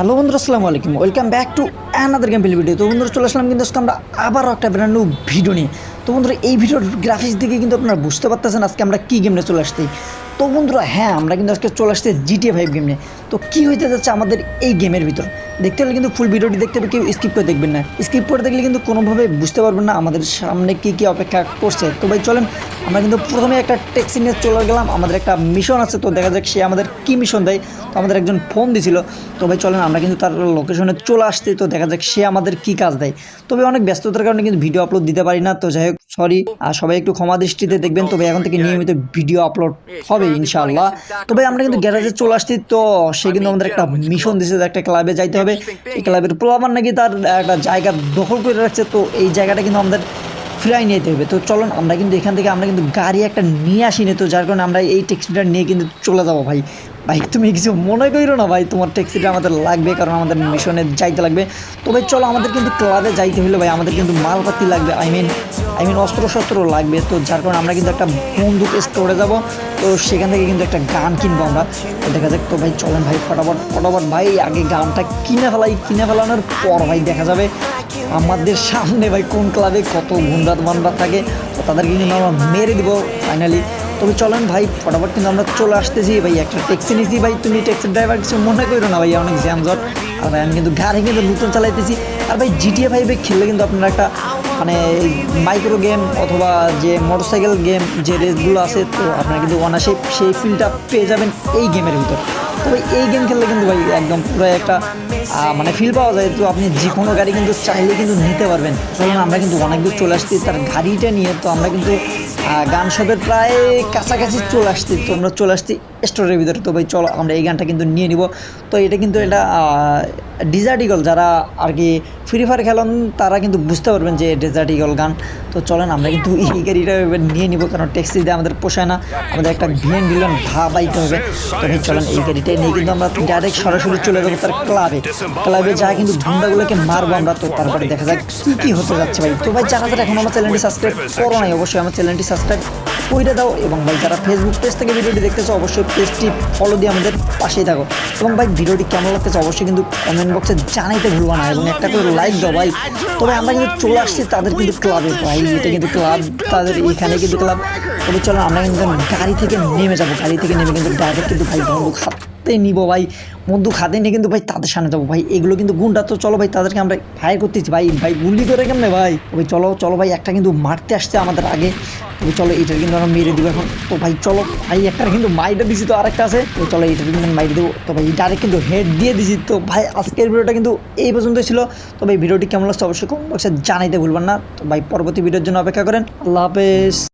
Hello বন্ধুরা, আসসালামু আলাইকুম। Welcome back to another game video তো বন্ধুরা, চলে আসলাম কিন্তু আজকে আমরা আবারও একটা ব্র্যান্ড নিউ ভিডিও নিয়ে। তো বন্ধুরা, এই ভিডিওর গ্রাফিক্স দিকে কিন্তু আপনারা বুঝতে পারতেছেন আজকে আমরা কী গেম নিয়ে চলে আসছি। তো বন্ধুরা হ্যাঁ আমরা কিন্তু আজকে চলে আসছি জিটিএ ফাইভ গেম নিয়ে। তো কী হইতে যাচ্ছে আমাদের এই গেমের ভিতর? দেখতে হলে কিন্তু ফুল ভিডিওটি দেখতে হবে, কেউ স্কিপ করে দেখবেন না। স্কিপ করে দেখলে কিন্তু কোনোভাবে বুঝতে পারবেন না আমাদের সামনে কি কি অপেক্ষা করছে। তো ভাই, চলেন, আমরা কিন্তু প্রথমে একটা ট্যাক্সি নিয়ে চলে গেলাম। আমাদের একটা মিশন আছে, তো দেখা যাক সে আমাদের কী মিশন দেয়। তো আমাদের একজন ফোন দিছিল। তো ভাই, চলেন, আমরা কিন্তু তার লোকেশনে চলে আসছি। তো দেখা যাক সে আমাদের কী কাজ দেয়। তবে অনেক ব্যস্ততার কারণে কিন্তু ভিডিও আপলোড দিতে পারি না। তো যাই হোক সরি আর সবাই একটু ক্ষমা দৃষ্টিতে দেখবেন। তবে এখন থেকে নিয়মিত ভিডিও আপলোড হবে, ইনশাআল্লাহ। তবে আমরা কিন্তু গ্যারাজে চলে আসছি। তো সে কিন্তু আমাদের একটা মিশন দিছে, একটা ক্লাবে যাইতে হবে। এই ক্লাবের প্রভাবান নাকি তার একটা জায়গা দখল করে রাখছে তো এই জায়গাটা কিন্তু আমাদের ফিরাই নিতে হবে। তো চলুন আমরা কিন্তু এখান থেকে আমরা কিন্তু গাড়ি একটা নিয়ে আসিনি তো যার কারণে আমরা এই ট্যাক্সিটা নিয়ে কিন্তু চলে যাব ভাই। ভাই, তুমি কিছু মনে করো না ভাই, তোমার ট্যাক্সিটা আমাদের লাগবে, কারণ আমাদের মিশনে যাইতে লাগবে। তবে চলো, আমাদের কিন্তু ক্লাবে যাইতে হলে ভাই, আমাদের কিন্তু মালপাতি লাগবে আই মিন আই মিন অস্ত্র শস্ত্র লাগবে। তো যার কারণে আমরা কিন্তু একটা বন্দুক স্টোরে যাব, তো সেখান থেকে কিন্তু একটা গান কিনবো আমরা। দেখা যাক, তো ভাই, চলেন ভাই, ফটাফট ফটাফট ভাই, আগে গানটা কিনে ফেলাই, কিনে ফেলানোর পর ভাই, দেখা যাবে আমাদের সামনে ভাই, কোন ক্লাবে কত গুন্ডা বান্ডা থাকে। তো তাদেরকে কিন্তু আমরা মেরে দিব ফাইনালি তবে চলেন ভাই, ফটাফট কিন্তু আমরা চলে আসতেছি। ভাই, একটা ট্যাক্সি নিয়েছি ভাই, তুমি ট্যাক্সির ড্রাইভার কিছু মনে করো না ভাই, অনেক জ্যামজট আর ভাই, আমি কিন্তু গাড়ি কিন্তু নতুন চালাইতেছি। আর ভাই জিটিএ ফাইভে খেললে কিন্তু আপনার একটা মানে মাইক্রো গেম অথবা যে মোটরসাইকেল গেম যে রেসগুলো আছে, তো আপনারা কিন্তু অনাসে সেই ফিলটা পেয়ে যাবেন এই গেমের ভিতর। তবে এই গেম খেললে কিন্তু ভাই, একদম পুরো একটা মানে ফিল পাওয়া যায়। তো আপনি যে কোনো গাড়ি কিন্তু চাইলে কিন্তু নিতে পারবেন। চলুন, আমরা কিন্তু অনেক দূর চলে আসছি, তার গাড়িটা নিয়ে তো আমরা কিন্তু গান শপের প্রায় কাছাকাছি চলে আসছি তো আমরা চলে আসছি স্টোরের ভিতরে। তো ভাই, চলো, আমরা এই গানটা কিন্তু নিয়ে নিব। তো এটা কিন্তু এটা ডিজার্ট ইগল যারা আর কি ফ্রি ফায়ার খেলেন তারা কিন্তু বুঝতে পারবেন যে ডেজার্ট ইগল গান। তো চলেন, আমরা কিন্তু এই গাড়িটা এবার নিয়ে নিব, কারণ ট্যাক্সি দিয়ে আমাদের পোষায় না। আমাদের একটা ভিএন ডিলন ভাবাইতে হবে। তো চলেন, এই গাড়িটাই নিয়ে কিন্তু আমরা ডাইরেক্ট সরাসরি চলে যাব তার ক্লাবে ক্লাবে যা কিন্তু গুন্ডাগুলোকে মারবো আমরা, তো তারপরে দেখা যাক কী কী হতে যাচ্ছে ভাই। তো ভাই, যারা যারা এখন আমার চ্যানেলটি সাবস্ক্রাইব করো নাই, অবশ্যই আমার চ্যানেলটি সাবস্ক্রাইব করে দাও। এবং ভাই, যারা ফেসবুক পেজ থেকে ভিডিওটি দেখতেছো, অবশ্যই পেজটি ফলো দিয়ে আমাদের পাশেই থাকো। এবং ভাই, ভিডিওটি কেমন লাগতেছে অবশ্যই কিন্তু কমেন্ট বক্সে জানাইতে ভুলবো না। এবং একটা করে লাইক দাও ভাই। তবে আমরা কিন্তু চলে আসছি তাদের কিন্তু ক্লাবে ভাই। এটা কিন্তু ক্লাব তাদের এখানে কিন্তু ক্লাব তবে চলো, আমরা কিন্তু গাড়ি থেকে নেমে যাব। গাড়ি থেকে নেমে কিন্তু ড্রাইভার কিন্তু ভাই, বন্দুক হাতে নিব ভাই। বন্দুক হাতে নিয়ে কিন্তু ভাই তাদের সামনে যাব ভাই। এগুলো কিন্তু গুন্ডা। তো চলো ভাই, তাদেরকে আমরা ফায়ার করতেছি ভাই। ভাই, গুলি করে কেমনে ভাই? ওই চলো চলো ভাই, একটা কিন্তু মারতে আসছে আমাদের আগে। চলো এটার কিন্তু আমরা মেরে দেবো এখন। তো ভাই, চলো, ভাই, একটা কিন্তু মাইটা দিছি তো আরেকটা আছে। তো চলো এটার কিন্তু মাইরে দেবো। তো ভাই ডাইরেক্ট কিন্তু হেড দিয়ে দিছি। তো ভাই, আজকের ভিডিওটা কিন্তু এই পর্যন্ত ছিল। তো ভাই, ভিডিওটি কেমন লাগছে অবশ্যই কম জানাইতে ভুলবেন না। তো ভাই, পরবর্তী ভিডিওর জন্য অপেক্ষা করেন। আল্লাহ হাফেজ।